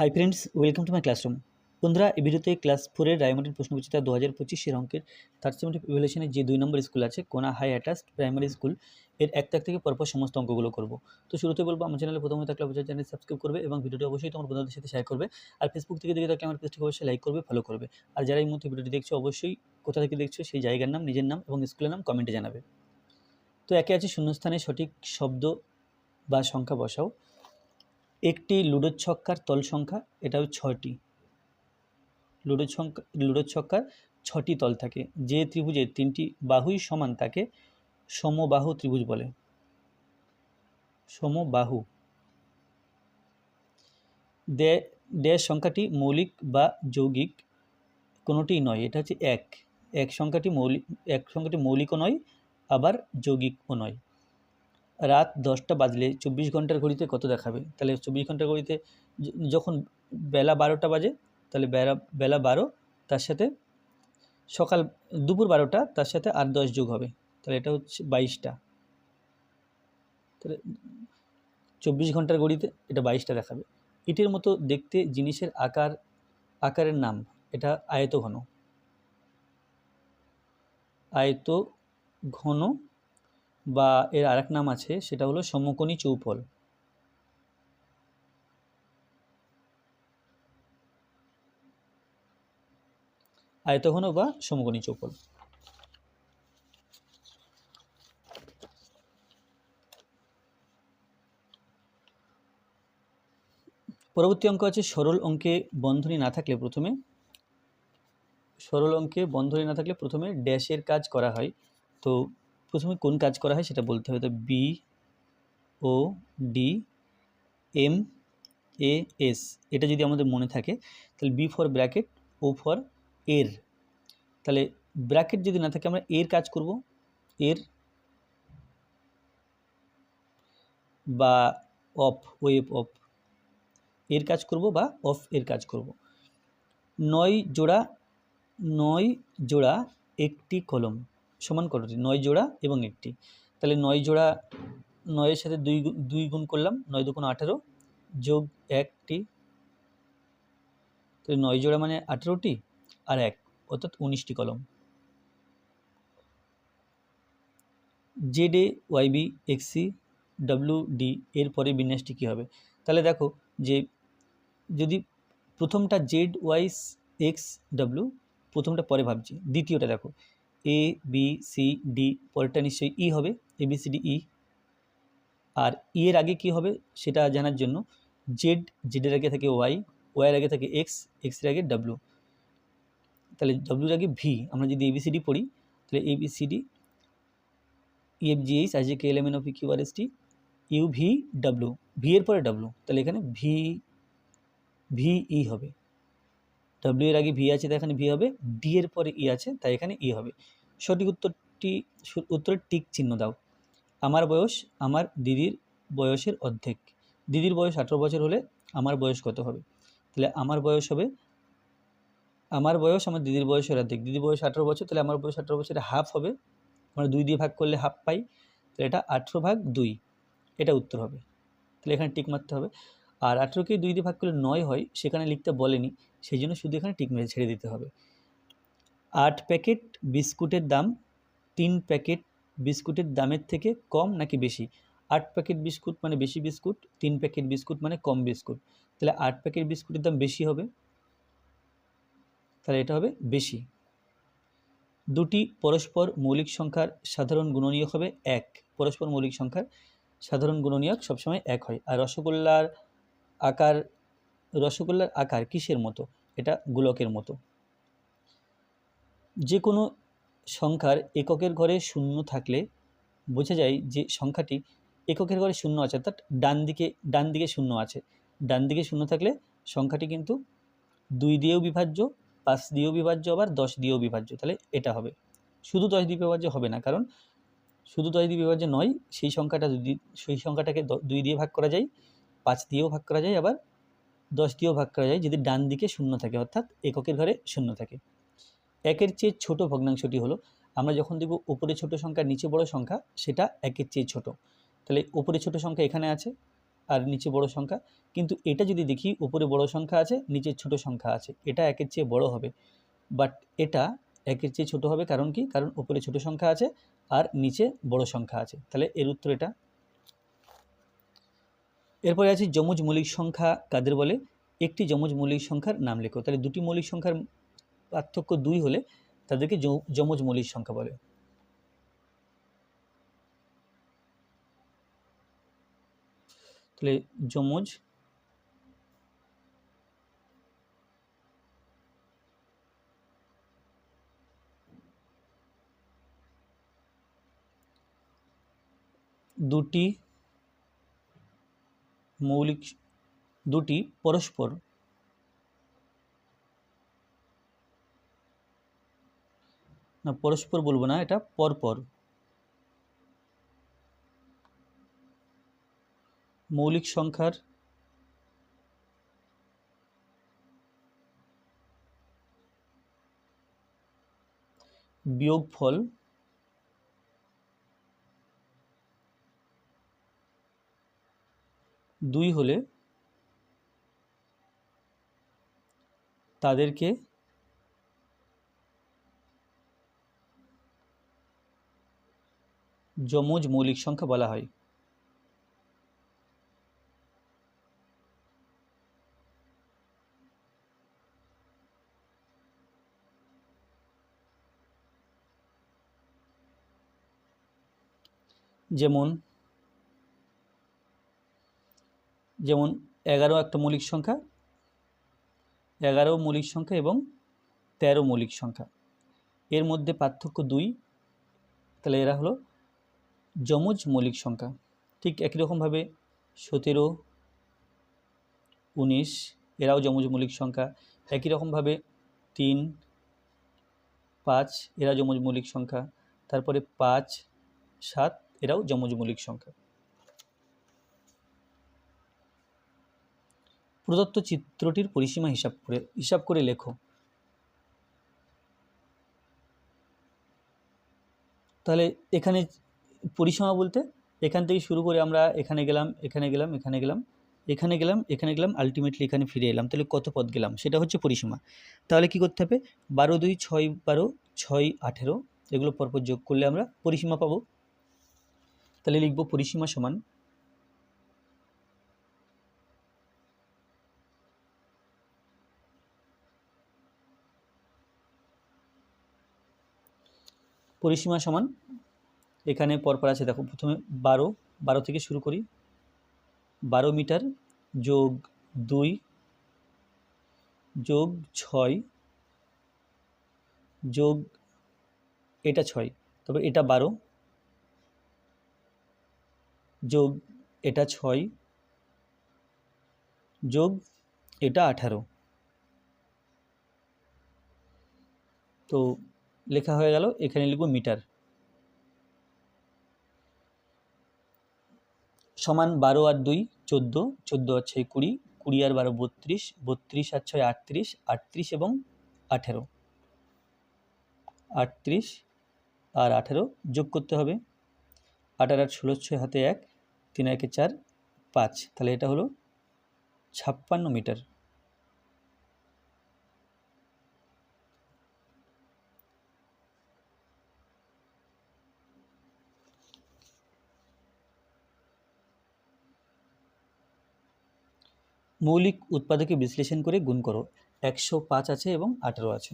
Hi friends welcome to my classroom বন্ধুরা, এই ভিডিওতে ক্লাস ফোরের রায়মন্ডের প্রশ্নবিচিতা দু হাজার পঁচিশের অঙ্কের থার্ড সেভেন্টি ইভ্যালুয়েশনের যে দুই নম্বর স্কুল আছে কোনা হাই অ্যাটাচড প্রাইমারি স্কুলের এক তাক থেকে পরপর সমস্ত অঙ্কগুলো করব। তো শুরুতে বলব, আমার চ্যানেলে প্রথমে থাকলে অবশ্যই চ্যানেল সাবস্ক্রাইব করবে এবং ভিডিওটি অবশ্যই তোমার বন্ধুদের সাথে শেয়ার করবে। আর ফেসবুক থেকে দেখে থাকলে আমার পেজটিকে অবশ্যই লাইক করবে ফলো করবে। আর যারা এই মুহূর্তে ভিডিওটি দেখছ, অবশ্যই কোথা থেকে দেখছ, সেই জায়গার নাম, নিজের নাম এবং স্কুলের নাম কমেন্টে জানাবে। তো একে আছে শূন্যস্থানে সঠিক শব্দ বা সংখ্যা বসাও। একটি লুডোর ছক্কার তল সংখ্যা এটা হচ্ছে ছয়টি। লুডোর সংখ্যা লুডোর ছক্কার ছটি তল থাকে, যে ত্রিভুজের তিনটি বাহুই সমান তাকে সমবাহু ত্রিভুজ বলে। সমবাহু। ড্যাশ সংখ্যাটি মৌলিক বা যৌগিক কোনোটিই নয়, এটা হচ্ছে এক। এক সংখ্যাটি মৌলিক এক সংখ্যাটি মৌলিকও নয়, আবার যৌগিকও নয়। রাত দশটা বাজলে চব্বিশ ঘণ্টার ঘড়িতে কত দেখাবে? তাহলে চব্বিশ ঘণ্টার ঘড়িতে যখন বেলা বারোটা বাজে, তাহলে বেলা বেলা বারো, তার সাথে সকাল, দুপুর বারোটা, তার সাথে আট দশ যোগ হবে। তাহলে এটা হচ্ছে বাইশটা। তাহলে চব্বিশ ঘণ্টার ঘড়িতে এটা বাইশটা দেখাবে। ইটের মতো দেখতে জিনিসের আকার, আকারের নাম, এটা আয়ত ঘন আয়ত ঘন বা এর আরেক নাম আছে, সেটা হলো সমকোণী চৌপল আয়তঘন বা সমকোণী চৌপল পরবর্তী অঙ্ক আছে, সরল অঙ্কে বন্ধনী না থাকলে প্রথমে। সরল অঙ্কে বন্ধনী না থাকলে প্রথমে ড্যাশের কাজ করা হয়। তো প্রথমে কোন কাজ করা হয় সেটা বলতে হবে। তো B O D M A S এটা যদি আমাদের মনে থাকে, তাহলে B for bracket O for এর তাহলে ব্র্যাকেট যদি না থাকে আমরা এর কাজ করব, এর বা অফ ওয়েব অফ এর কাজ করব বা অফ এর কাজ করব। নয় জোড়া নয় জোড়া একটি কলম। সমান কতটি নয় জোড়া এবং একটি। তাহলে নয় জোড়া নয়ের সাথে দুই দুই গুণ করলাম, নয় দুগুণ আঠেরো যোগ একটি। তাহলে নয় জোড়া মানে আঠেরোটি আর এক, অর্থাৎ উনিশটি কলম। Z A Y B X C W D, এর পরে বিন্যাসটি কী হবে? তাহলে দেখো যে যদি প্রথমটা জেড ওয়াইস এক্স, ডাব্লিউ, প্রথমটা পরে ভাবছি, দ্বিতীয়টা দেখো। এ বি সি ডি পরেরটা নিশ্চয়ই ই হবে A B C D E R E এর আগে কি হবে সেটা জানার জন্য জেড জেডের আগে থাকে ওয়াই ওয়াইয়ের আগে থাকে এক্স এক্সের আগে ডাব্লু তাহলে ডাব্লুর আগে ভি আমরা যদি এবিসিডি পড়ি, তাহলে এবিসিডি ইএফ জি এইচ আজ K L M N P Q R S T U V W V এর পরে ডাব্লু তাহলে এখানে ভি ভি ই হবে। ডাব্লিউ এর আগে ভি আছে, তাই এখানে ভি হবে। ডি এর পরে ই আছে, তাই এখানে ই হবে। সঠিক উত্তরটি উত্তরের টিক চিহ্ন দাও। আমার বয়স, আমার দিদির বয়সের অর্ধেক। দিদির বয়স আঠেরো বছর হলে আমার বয়স কত হবে? তাহলে আমার বয়স হবে, আমার বয়স, আমার দিদির বয়সের অর্ধেক। দিদির বয়স আঠেরো বছর, তাহলে আমার বয়স আঠেরো বছরে হাফ হবে। মানে দুই দিয়ে ভাগ করলে হাফ পাই। তাহলে এটা আঠেরো ভাগ দুই। এটা উত্তর হবে। তাহলে এখানে টিক মারতে হবে। আর আঠেরোকে দুই দিয়ে ভাগ করলে নয় হয়, সেখানে লিখতে বলেনি। সেই জন্য শুধু এখানে টিক ছেড়ে দিতে হবে। আট প্যাকেট বিস্কুটের দাম, তিন প্যাকেট বিস্কুটের দামের থেকে কম নাকি বেশি? আট প্যাকেট বিস্কুট মানে বেশি বিস্কুট, তিন প্যাকেট বিস্কুট মানে কম বিস্কুট। তাহলে আট প্যাকেট বিস্কুটের দাম বেশি হবে? তাহলে এটা হবে বেশি। দুটি পরস্পর মৌলিক সংখ্যার সাধারণ গুণনীয়ক হবে এক। পরস্পর মৌলিক সংখ্যার সাধারণ গুণনীয়ক সবসময় এক হয়। আর রসগোল্লার আকার রসগোল্লার আকার কিসের মতো? এটা গোলকের মতো। যে কোনো সংখ্যার এককের ঘরে শূন্য থাকলে বোঝা যায় যে সংখ্যাটি এককের ঘরে শূন্য আছে, অর্থাৎ ডান দিকে ডান দিকে শূন্য আছে। ডান দিকে শূন্য থাকলে সংখ্যাটি কিন্তু দুই দিয়েও বিভাজ্য, পাঁচ দিয়েও বিভাজ্য, আবার দশ দিয়েও বিভাজ্য। তাহলে এটা হবে। শুধু দশ দিয়ে বিভাজ্য হবে না, কারণ শুধু দশ দিয়ে বিভাজ্য নয়, সেই সংখ্যাটা যদি, সেই সংখ্যাটাকে দুই দিয়ে ভাগ করা যায়, পাঁচ দিয়েও ভাগ করা যায়, আবার দশ দিয়েও ভাগ করা যায় যদি ডান দিকে শূন্য থাকে, অর্থাৎ এককের ঘরে শূন্য থাকে। একের চেয়ে ছোট ভগ্নাংশটি হলো, আমরা যখন দেখব উপরে ছোট সংখ্যা, নিচে বড় সংখ্যা, সেটা একের চেয়ে ছোট। তাহলে উপরে ছোট সংখ্যা এখানে আছে আর নিচে বড় সংখ্যা, কিন্তু এটা যদি দেখি উপরে বড় সংখ্যা আছে, নিচে ছোট সংখ্যা আছে, এটা একের চেয়ে বড় হবে। বাট এটা একের চেয়ে ছোট হবে কারণ কি? কারণ উপরে ছোট সংখ্যা আছে আর নিচে বড় সংখ্যা আছে। তাহলে এর উত্তর এটা। এরপরে আছে যমুজ মৌলিক সংখ্যা কাদের বলে? একটি যমুজ মৌলিক সংখ্যার নাম লেখো। তাহলে দুটি মৌলিক সংখ্যার পার্থক্য দুই হলে তাদেরকে যমজ মৌলিক সংখ্যা বলে। তাহলে যমজ দুটি মৌলিক দুটি পরস্পর। না পরস্পর বলব না এটা পরপর। মৌলিক সংখ্যার বিয়োগফল দুই হলে তাদেরকে যমজ মৌলিক সংখ্যা বলা হয়। যেমন যেমন এগারো একটা মৌলিক সংখ্যা, এগারো মৌলিক সংখ্যা এবং তেরো মৌলিক সংখ্যা। এর মধ্যে পার্থক্য দুই, তাহলে এরা হলো যমজ মৌলিক সংখ্যা। ঠিক একই রকমভাবে সতেরো, উনিশ, এরাও যমজ মৌলিক সংখ্যা। একই রকমভাবে তিন, পাঁচ, এরা যমজ মৌলিক সংখ্যা। তারপরে পাঁচ, সাত, এরাও যমজ মৌলিক সংখ্যা। প্রদত্ত চিত্রটির পরিসীমা হিসাব করে হিসাব করে লেখো। তাহলে এখানে পরিসীমা বলতে, এখান থেকে শুরু করে আমরা এখানে গেলাম এখানে গেলাম এখানে গেলাম এখানে গেলাম এখানে গেলাম আলটিমেটলি এখানে ফিরে এলাম। তাহলে কত পথ গেলাম? সেটা হচ্ছে পরিসীমা। তাহলে কি করতে হবে? বারো দুই ছয় বারো ছয় আঠেরো, এগুলো পরপর যোগ করলে আমরা পরিসীমা পাবো। তাহলে লিখব পরিসীমা সমান পরিসীমা সমান। এখানে পরপর আছে দেখো, প্রথমে বারো বারো থেকে শুরু করি। বারো মিটার যোগ দুই, যোগ ছয়, যোগ এটা ছয় তবে এটা বারো, যোগ এটা ছয়, যোগ এটা আঠারো। তো লেখা হয়ে গেল, এখানে লিখব মিটার। সমান বারো আর দুই, চোদ্দ চোদ্দ আর ছয় কুড়ি কুড়ি আর বারো বত্রিশ বত্রিশ আর ছয় আটত্রিশ আটত্রিশ এবং আঠেরো। আটত্রিশ আর আঠেরো যোগ করতে হবে। আঠারো আট ষোলো ছয় হাতে এক, তিন একে চার, পাঁচ। তাহলে এটা হলো ছাপ্পান্ন মিটার। মৌলিক উৎপাদকে বিশ্লেষণ করে গুণ করো। একশো পাঁচ আছে এবং আঠেরো আছে।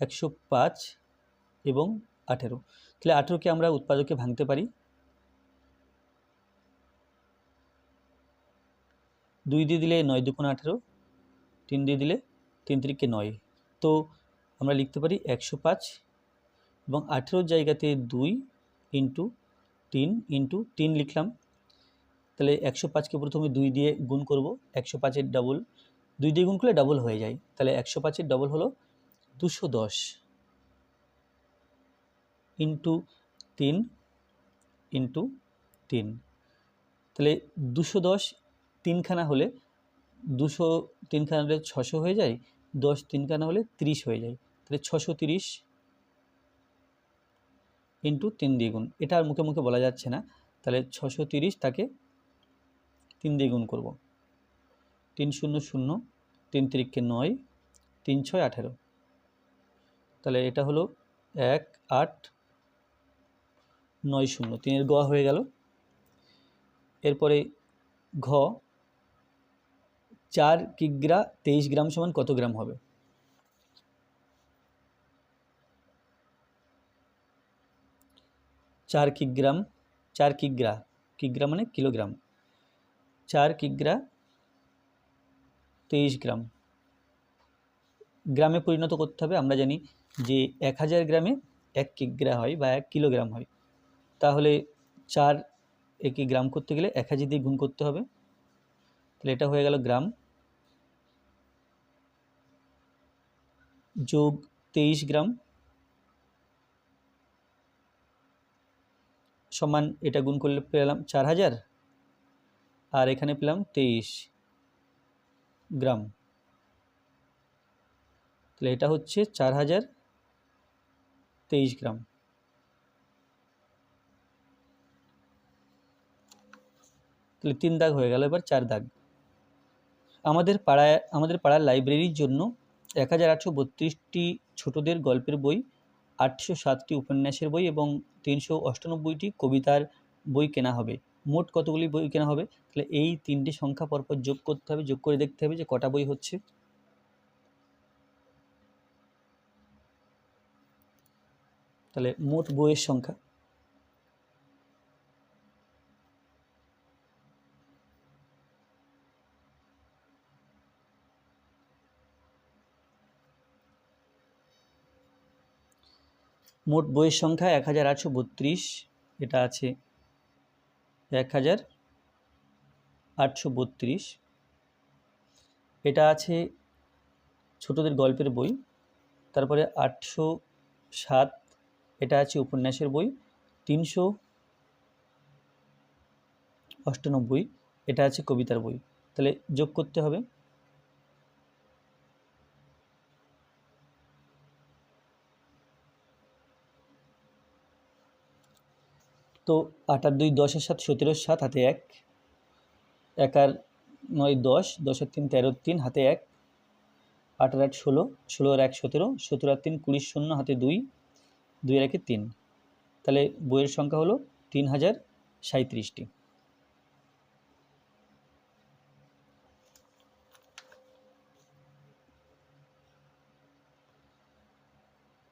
একশো পাঁচ এবং আঠেরো। তাহলে আঠেরোকে আমরা উৎপাদকে ভাঙতে পারি। দুই দিয়ে দিলে নয় দুগুণ আঠেরো, তিন দিয়ে দিলে তিন তিরিকে নয়। তো আমরা লিখতে পারি একশো পাঁচ এবং আঠেরোর জায়গাতে দুই ইন্টু তিন ইন্টু তিন লিখলাম। তাহলে একশো পাঁচকে প্রথমে দুই দিয়ে গুণ করব, একশো পাঁচের ডাবল দুই দিয়ে গুণ করলে ডবল হয়ে যায়। তাহলে একশো পাঁচের ডবল হলো দুশো দশ ইন্টু তিন ইন্টু তিন। তাহলে দুশো দশ তিনখানা হলে দুশো তিনখানা হলে ছশো হয়ে যায়, দশ তিনখানা হলে তিরিশ হয়ে যায়। তাহলে ছশো তিরিশ ইন্টু তিন দ্বিগুণ এটা আর মুখে মুখে বলা যাচ্ছে না। তাহলে ছশো তিরিশ তাকে তিন দিয়ে গুণ করব। তিন শূন্য শূন্য, তিন তিরিককে নয়, তিন ছয় আঠেরো। তাহলে এটা হলো এক, আট, নয় শূন্য। তিনের গোয়া হয়ে গেল। এরপরে ঘ, চার কিগ্রা তেইশ গ্রাম সমান কত গ্রাম হবে? চার কিগ্রাম, চার কিগ্রা কিগ্রা মানে কিলোগ্রাম। চার কিগ্রা তেইশ গ্রাম। গ্রামে পরিণত করতে হবে, আমরা জানি যে এক হাজার গ্রামে এক কিগ্রা হয় বা এক কিলোগ্রাম হয়। তাহলে চার একে গ্রাম করতে গেলে এক হাজার দিয়ে গুণ করতে হবে। তাহলে এটা হয়ে গেল গ্রাম যোগ তেইশ গ্রাম সমান এটা গুণ করলে পেলাম চার হাজার। আর এখানে পেলাম তেইশ গ্রাম। তাহলে এটা হচ্ছে চার হাজার তেইশ গ্রাম। তাহলে তিন দাগ হয়ে গেল, এবার চার দাগ। আমাদের পাড়ায়, আমাদের পাড়ার লাইব্রেরির জন্য এক হাজার আটশো বত্রিশটি ছোটোদের গল্পের বই, আটশো সাতটি উপন্যাসের বই এবং তিনশো অষ্টানব্বইটি কবিতার বই কেনা হবে। মোট কতগুলি বই কেনা হবে? তাহলে এই তিনটি সংখ্যা পরপর যোগ করতে হবে, যোগ করে দেখতে হবে যে কটা বই হচ্ছে। তাহলে মোট বইয়ের সংখ্যা। মোট বইয়ের সংখ্যা এক হাজার আটশো বত্রিশ, এটা আছে এক হাজার আটশো বত্রিশ। এটা আছে ছোটদের গল্পের বই। তারপরে আটশো সাত, এটা আছে উপন্যাসের বই। তিনশো অষ্টানব্বই, এটা আছে কবিতার বই। তাহলে যোগ করতে হবে। তো আট আর দুই দশের সাত সতেরোর সাত, হাতে এক। এক আর নয়, দশ দশের তিন তেরোর তিন, হাতে এক। আট আর আট, ষোলো ষোলো আর এক, সতেরো সতেরো আর তিন, কুড়ি, শূন্য, হাতে দুই দুই আর একে তিন। তাহলে বইয়ের সংখ্যা হলো তিন হাজার সাঁত্রিশটি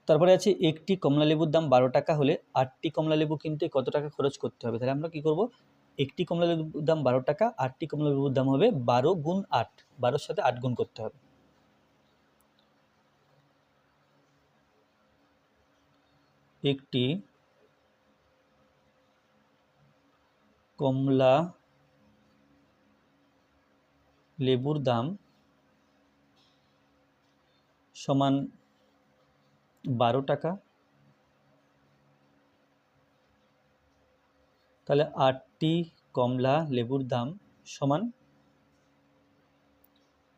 তারপরে আছে একটি কমলা লেবুর দাম বারো টাকা হলে আটটি কমলা লেবু কিনতে কত টাকা খরচ করতে হবে? তাহলে আমরা কি করব? একটি কমলা লেবুর দাম বারো টাকা, আটটি কমলা লেবুর দাম হবে বারো গুণ আট। বারোর সাথে আট গুণ করতে হবে। একটি কমলা লেবুর দাম সমান বারো টাকা। তাহলে আটটি কমলা লেবুর দাম সমান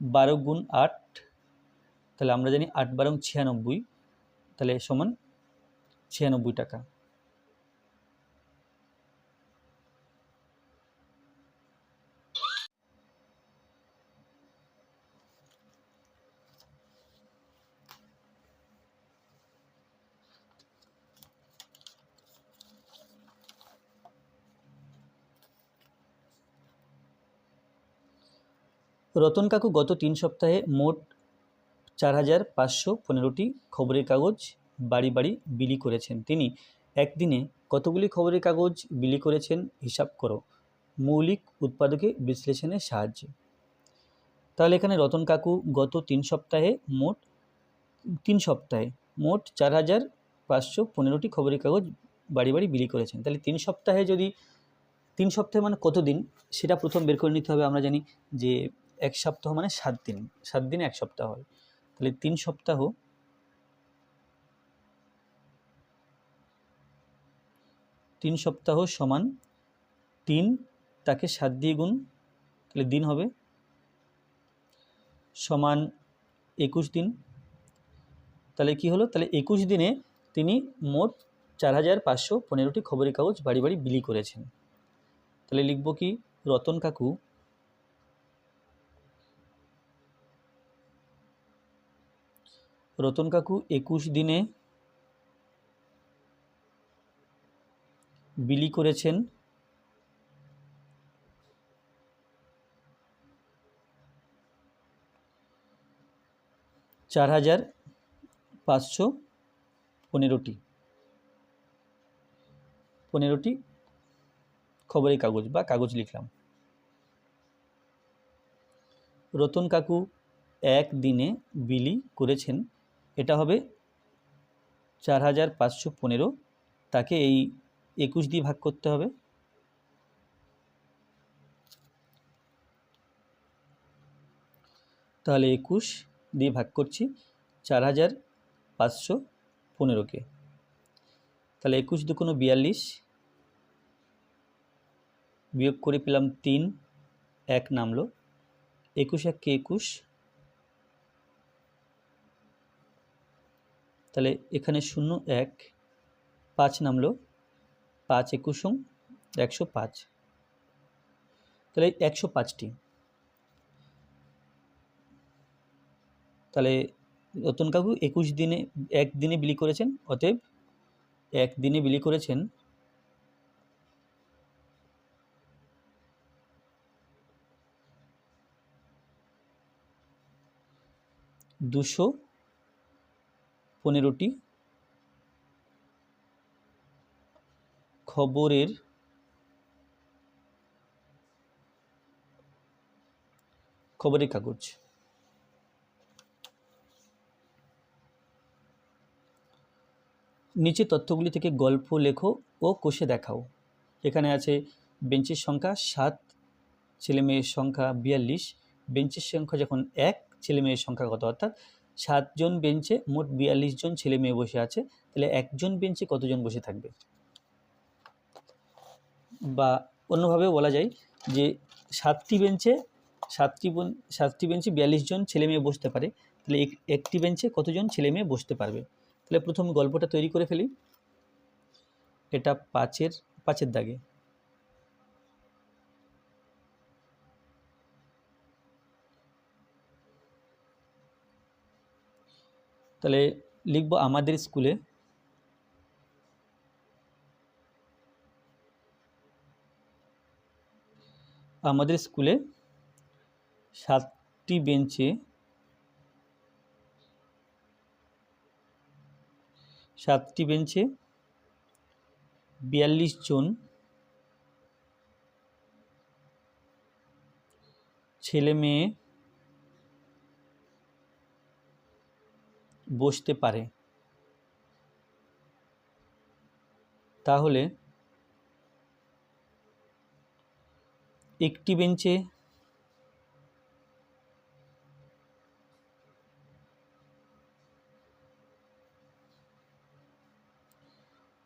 বারো গুণ আট। তাহলে আমরা জানি আট বারং ছিয়ানব্বই, তাহলে সমান ছিয়ানব্বই টাকা। রতন কাকু গত তিন সপ্তাহে মোট চার হাজার পাঁচশো পনেরোটি খবরের কাগজ বাড়ি বাড়ি বিলি করেছেন। তিনি একদিনে কতগুলি খবরের কাগজ বিলি করেছেন হিসাব করো। মৌলিক উৎপাদকে বিশ্লেষণের সাহায্যে। তাহলে এখানে রতন কাকু গত তিন সপ্তাহে মোট তিন সপ্তাহে মোট চার হাজার পাঁচশো পনেরোটি খবরের কাগজ বাড়ি বাড়ি বিলি করেছেন। তাহলে তিন সপ্তাহে যদি তিন সপ্তাহে মানে কত দিন সেটা প্রথম বের করে নিতে হবে আমরা জানি যে এক সপ্তাহ মানে সাত দিন, সাত দিনে এক সপ্তাহ হয়। তাহলে তিন সপ্তাহ তিন সপ্তাহ সমান তিন, তাকে সাত দিয়ে গুণ, তাহলে দিন হবে সমান একুশ দিন। তাহলে কি হলো? তাহলে একুশ দিনে তিনি মোট চার হাজার পাঁচশো পনেরোটি খবরের কাগজ বাড়ি বাড়ি বিলি করেছেন। তাহলে লিখব কি? রতন কাকু রতন কাকু একুশ দিনে বিলি করেছেন। চার হাজার পাঁচশো পনেরোটি। পনেরোটি খবরের কাগজ বা কাগজ লিখলাম। রতন কাকু এক দিনে বিলি করেছেন। এটা হবে চার হাজার পাঁচশো পনেরো। তাকে এই একুশ দিয়ে ভাগ করতে হবে। তাহলে একুশ দিয়ে ভাগ করছি চার হাজার পাঁচশো পনেরোকে। তাহলে একুশ দুকোনো বিয়াল্লিশ বিয়োগ করে পেলাম তিন, এক নামলো। একুশ এককে একুশ তাহলে এখানে শূন্য এক, পাঁচ নামলো, পাঁচ একুশম, একশো পাঁচ। তাহলে একশো পাঁচটি। তাহলে রতন কাকু একুশ দিনে, এক দিনে বিলি করেছেন, অতএব এক দিনে বিলি করেছেন দুশো পনেরোটি খবরের খবরের কাগজ। নিচে তথ্যগুলি থেকে গল্প লেখো ও কোষে দেখাও। এখানে আছে বেঞ্চের সংখ্যা সাত ছেলে মেয়ের সংখ্যা বিয়াল্লিশ, বেঞ্চের সংখ্যা যখন এক ছেলে মেয়ের সংখ্যা কত? অর্থাৎ সাতজন বেঞ্চে মোট বিয়াল্লিশ জন ছেলে মেয়ে বসে আছে। তাহলে একজন বেঞ্চে কতজন বসে থাকবে? বা অন্যভাবে বলা যায় যে সাতটি বেঞ্চে সাতটি সাতটি বেঞ্চে বিয়াল্লিশ জন ছেলে মেয়ে বসতে পারে। তাহলে এক- একটি বেঞ্চে কতজন ছেলে মেয়ে বসতে পারবে? তাহলে প্রথম গল্পটা তৈরি করে ফেলি। এটা পাঁচের পাঁচের দাগে। তাহলে লিখব আমাদের স্কুলে আমাদের স্কুলে সাতটি বেঞ্চে সাতটি বেঞ্চে বিয়াল্লিশ জন ছেলে মেয়ে বসতে পারে। তাহলে একটি বেঞ্চে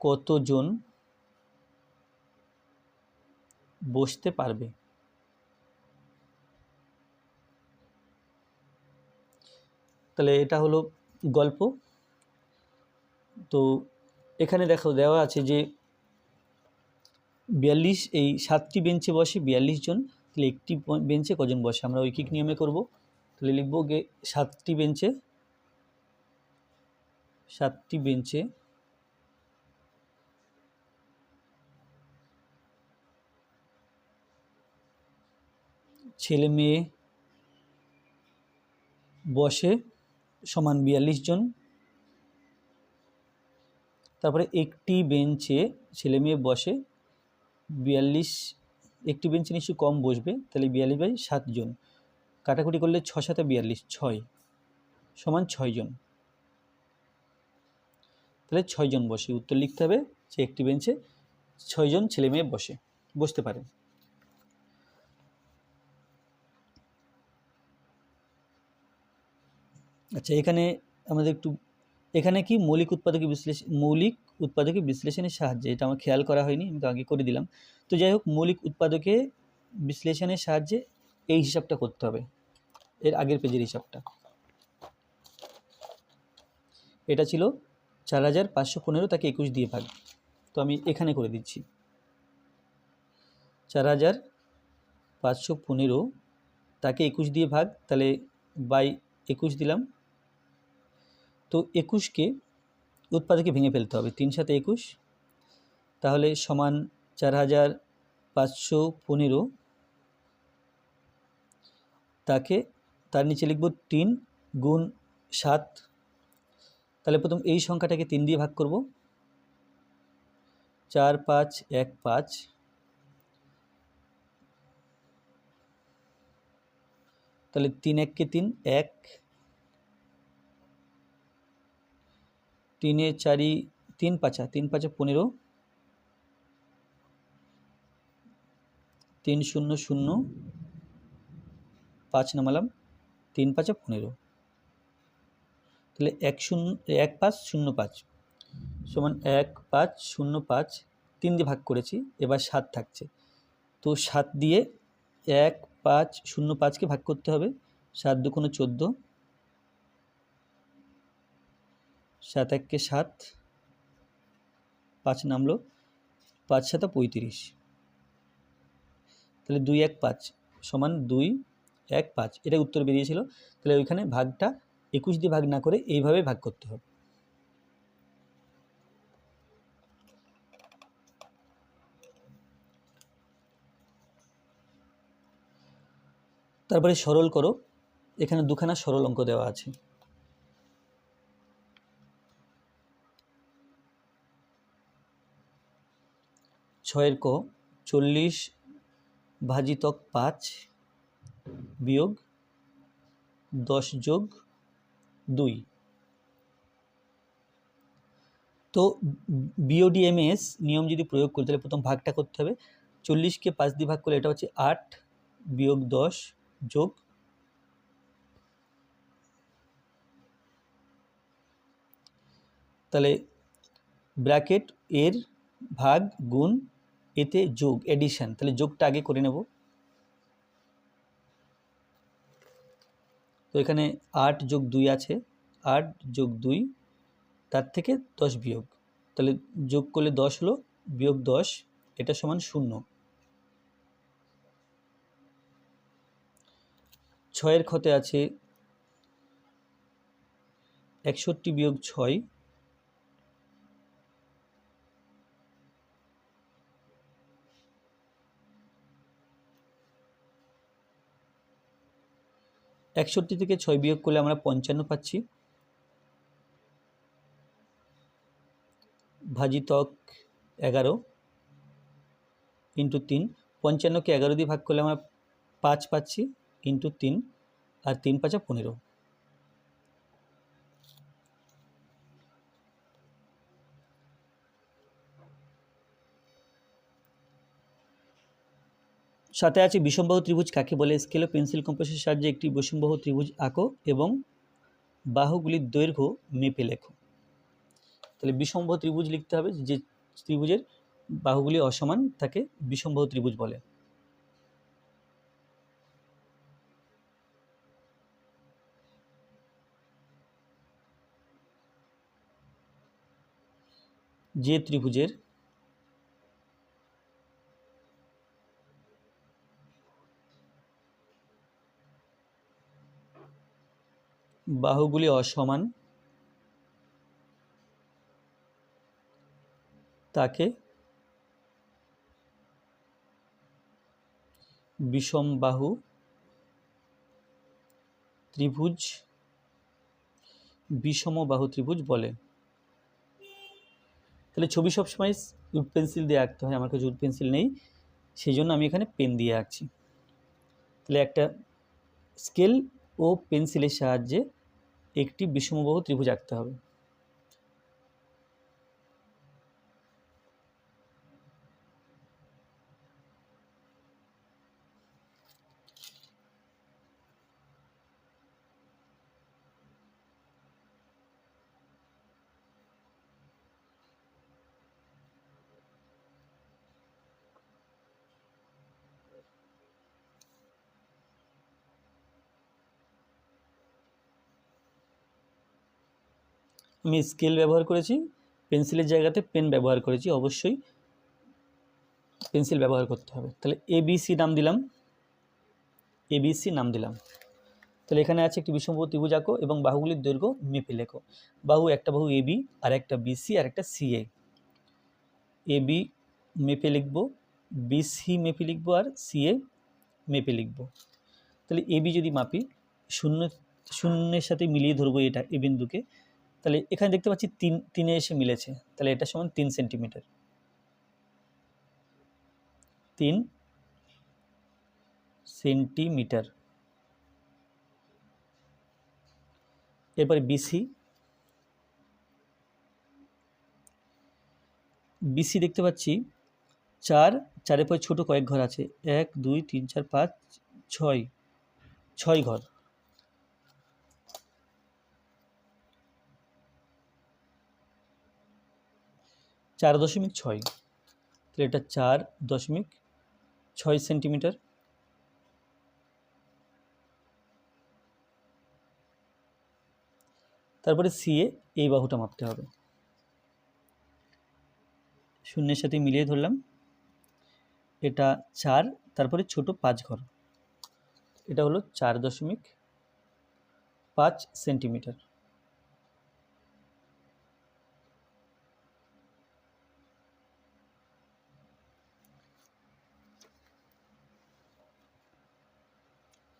কতজন বসতে পারবে? তাহলে এটা হলো গল্প। তো এখানে দেখো দেওয়া আছে যে বিয়াল্লিশ, এই সাতটি বেঞ্চে বসে বিয়াল্লিশ জন, তাহলে একটি বেঞ্চে কজন বসে? আমরা ঐকিক নিয়মে করব। তাহলে লিখব গে, সাতটি বেঞ্চে সাতটি বেঞ্চে, ছেলে মেয়ে বসে সমান বিয়াল্লিশ জন। তারপরে একটি বেঞ্চে ছেলে মেয়ে বসে, বিয়াল্লিশ, একটি বেঞ্চে নিশ্চয়ই কম বসবে, তাহলে বিয়াল্লিশ বাই সাতজন কাটাকুটি করলে ছ সাথে বিয়াল্লিশ, ছয়, সমান ছয়জন তাহলে ছয়জন বসে। উত্তর লিখতে হবে যে একটি বেঞ্চে ছয়জন ছেলে মেয়ে বসে, বসতে পারে। আচ্ছা এখানে আমাদের একটু, এখানে কি মৌলিক উৎপাদকে বিশ্লেষণ মৌলিক উৎপাদকে বিশ্লেষণের সাহায্যে, এটা আমার খেয়াল করা হয়নি, আমি তো আগে করে দিলাম। তো যাই হোক, মৌলিক উৎপাদকে বিশ্লেষণের সাহায্যে এই হিসাবটা করতে হবে, এর আগের পেজের হিসাবটা। এটা ছিল চার হাজার পাঁচশো পনেরো, তাকে একুশ দিয়ে ভাগ। তো আমি এখানে করে দিচ্ছি। চার হাজার পাঁচশো পনেরো, তাকে একুশ দিয়ে ভাগ, তাহলে বাই একুশ দিলাম। তো একুশকে উৎপাদকে ভেঙে ফেলতে হবে, তিন সাথে একুশ। তাহলে সমান চার হাজার পাঁচশো পনেরো। তাকে তার নিচে লিখব তিন গুণ সাত। তাহলে প্রথম এই সংখ্যাটাকে তিন দিয়ে ভাগ করব। চার পাঁচ এক পাঁচ। তাহলে তিন এককে তিন, এক। তিনে চারি, তিন পাঁচা তিন পাঁচা পনেরো। তিন শূন্য শূন্য, পাঁচ নামালাম, তিন পাঁচা পনেরো। তাহলে এক শূন্য, এক পাঁচ শূন্য পাঁচ সমান এক পাঁচ শূন্য পাঁচ, তিন দিয়ে ভাগ করেছি, এবার সাত থাকছে। তো সাত দিয়ে এক পাঁচ শূন্য পাঁচকে ভাগ করতে হবে, সাত দুকোনো চোদ্দ সাত এককে সাত, পাঁচ নামলো, পাঁচ সাতা পঁয়ত্রিশ। তাহলে দুই এক পাঁচ সমান দুই এক পাঁচ এটা উত্তর বেরিয়েছিল। তাহলে ওইখানে ভাগটা একুশ দিয়ে ভাগ না করে এইভাবে ভাগ করতে হবে। তারপরে সরল করো, এখানে দুখানা সরল অঙ্ক দেওয়া আছে। ছয়ের ক, চল্লিশ ভাজিতক পাঁচ বিয়োগ দশ যোগ দুই। তো বিওডিএমএস নিয়ম যদি প্রয়োগ করি, তাহলে প্রথম ভাগটা করতে হবে। চল্লিশকে পাঁচ দিয়ে ভাগ করলে এটা হচ্ছে আট বিয়োগ দশ যোগ তাহলে ব্র্যাকেট এর ভাগ গুণ এতে যোগ এডিশন তাহলে যোগটা আগে করে নেব। তো এখানে আট যোগ দুই আছে, আট যোগ দুই, তার থেকে দশ বিয়োগ। তাহলে যোগ করলে দশ হলো, বিয়োগ দশ, এটা সমান শূন্য। ছয়ের ক্ষতে আছে একষট্টি বিয়োগ ছয় একষট্টি থেকে ছয় বিয়োগ করলে আমরা পঞ্চান্ন পাচ্ছি। ভাজিতক এগারো ইন্টু তিন, পঞ্চান্নকে এগারো দিয়ে ভাগ করলে আমরা পাঁচ পাচ্ছি ইন্টু তিন, আর তিন পাঁচা পনেরো। সাথে আছে বিষমবাহু ত্রিভুজ, কাকে বলে? স্কেল ও পেন্সিল কম্পাসের সাহায্যে একটি বিষমবাহু ত্রিভুজ আঁকো এবং বাহুগুলির দৈর্ঘ্য মেপে লেখো। তাহলে বিষমবাহু ত্রিভুজ লিখতে হবে, যে ত্রিভুজের বাহুগুলি অসমান তাকে বিষমবাহু ত্রিভুজ বলে। যে ত্রিভুজের বাহুগুলি অসমান। তাকে বিষমবাহু ত্রিভুজ বিষমবাহু ত্রিভুজ বলে। তাহলে ছবি সবসময় উড পেন্সিল দিয়ে আঁকতে হয়, আমার কাছে উড পেন্সিল নেই, সেই জন্য আমি এখানে পেন দিয়ে আঁকছি। তাহলে একটা স্কেল ও পেন্সিলের সাহায্যে একটি বিষমবাহু ত্রিভুজ আঁকতে হবে। আমি স্কেল ব্যবহার করেছি, পেন্সিলের জায়গাতে পেন ব্যবহার করেছি, অবশ্যই পেন্সিল ব্যবহার করতে হবে। তাহলে এবিসি নাম দিলাম। এবিসি নাম দিলাম। তাহলে এখানে আছে একটি বিষমবাহু ত্রিভুজ আঁকো এবং বাহুগুলির দৈর্ঘ্য মেপে লেখো। বাহু একটা বাহু এবি আর একটা বিসি আর একটা সিএ এ বি মেপে লিখব বিসি মেপে লিখব, আর সিএ মেপে লিখব। তাহলে এবি যদি মাপি, শূন্য, শূন্যের সাথে মিলিয়ে ধরবো এটা এ বিন্দুকে তাহলে এখানে দেখতে পাচ্ছি তিন, তিনে এসে মিলেছে। তাহলে এটা সমান তিন সেন্টিমিটার। তিন সেন্টিমিটার। এরপরে বিসি। বিসি দেখতে পাচ্ছি চার, চারের পরে ছোটো কয়েক ঘর আছে। এক, দুই, তিন, চার, পাঁচ, ছয় ছয় ঘর। চার দশমিক ছয়। তাহলে এটা চার দশমিক ছয় সেন্টিমিটার। তারপরে সিএ এই বাহুটা মাপতে হবে। শূন্যের সাথে মিলিয়ে ধরলাম। এটা চার, তারপরে ছোট পাঁচ ঘর। এটা হলো চার দশমিক পাঁচ সেন্টিমিটার।